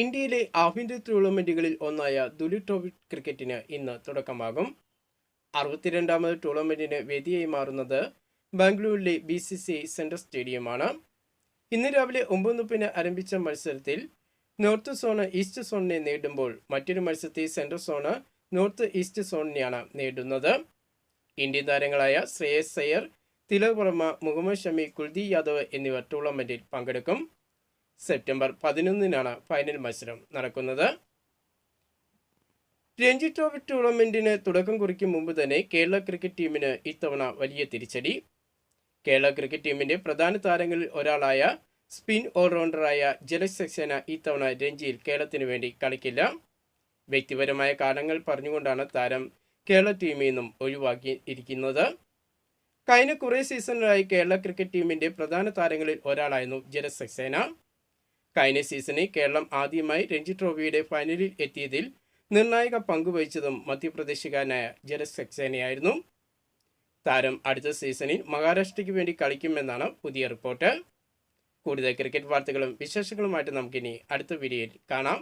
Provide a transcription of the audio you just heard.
ഇന്ത്യയിലെ ആഭ്യന്തര ടൂർണമെന്റുകളിൽ ഒന്നായ ദുലി ട്രോഫി ക്രിക്കറ്റിന് ഇന്ന് തുടക്കമാകും. അറുപത്തിരണ്ടാമത് ടൂർണമെന്റിന് വേദിയായി മാറുന്നത് ബാംഗ്ലൂരിലെ B C C I central സ്റ്റേഡിയമാണ്. ഇന്ന് രാവിലെ ഒമ്പത് മുപ്പിന് ആരംഭിച്ച മത്സരത്തിൽ നോർത്ത് സോണ് ഈസ്റ്റ് സോണിനെ നേടുമ്പോൾ മറ്റൊരു മത്സരത്തിൽ സെൻട്രൽ സോണ് നോർത്ത് ഈസ്റ്റ് സോണിനെയാണ് നേടുന്നത് ഇന്ത്യൻ താരങ്ങളായ ശ്രേയസ് സയ്യർ തിലക് വർമ്മ മുഹമ്മദ് ഷമി കുൽദീപ് യാദവ് എന്നിവർ ടൂർണമെന്റിൽ പങ്കെടുക്കും. സെപ്റ്റംബർ പതിനൊന്നിനാണ് ഫൈനൽ മത്സരം നടക്കുന്നത്. രഞ്ജി ട്രോഫി ടൂർണമെന്റിന് തുടക്കം കുറിക്കും മുമ്പ് തന്നെ കേരള ക്രിക്കറ്റ് ടീമിന് ഇത്തവണ വലിയ തിരിച്ചടി. കേരള ക്രിക്കറ്റ് ടീമിന്റെ പ്രധാന താരങ്ങളിൽ ഒരാളായ സ്പിൻ ഓൾറൗണ്ടറായ ജലജ് സക്സേന ഇത്തവണ രഞ്ജിയിൽ കേരളത്തിന് വേണ്ടി കളിക്കില്ല. വ്യക്തിപരമായ കാരണങ്ങൾ പറഞ്ഞുകൊണ്ടാണ് താരം കേരള ടീമിൽ നിന്നും ഒഴിവാക്കിയിരിക്കുന്നത് കഴിഞ്ഞ കുറേ സീസണിലായി കേരള ക്രിക്കറ്റ് ടീമിന്റെ പ്രധാന താരങ്ങളിൽ ഒരാളായിരുന്നു ജലജ് സക്സേന കഴിഞ്ഞ സീസണിൽ കേരളം ആദ്യമായി രഞ്ജി ട്രോഫിയുടെ ഫൈനലിൽ എത്തിയതിൽ നിർണായക പങ്കുവഹിച്ചതും മധ്യപ്രദേശുകാരനായ ജരസ് സക്സേനയായിരുന്നു. താരം അടുത്ത സീസണിൽ മഹാരാഷ്ട്രയ്ക്ക് വേണ്ടി കളിക്കുമെന്നാണ് പുതിയ റിപ്പോർട്ട്. കൂടുതൽ ക്രിക്കറ്റ് വാർത്തകളും വിശേഷങ്ങളുമായിട്ട് നമുക്കിനി അടുത്ത വീഡിയോയിൽ കാണാം.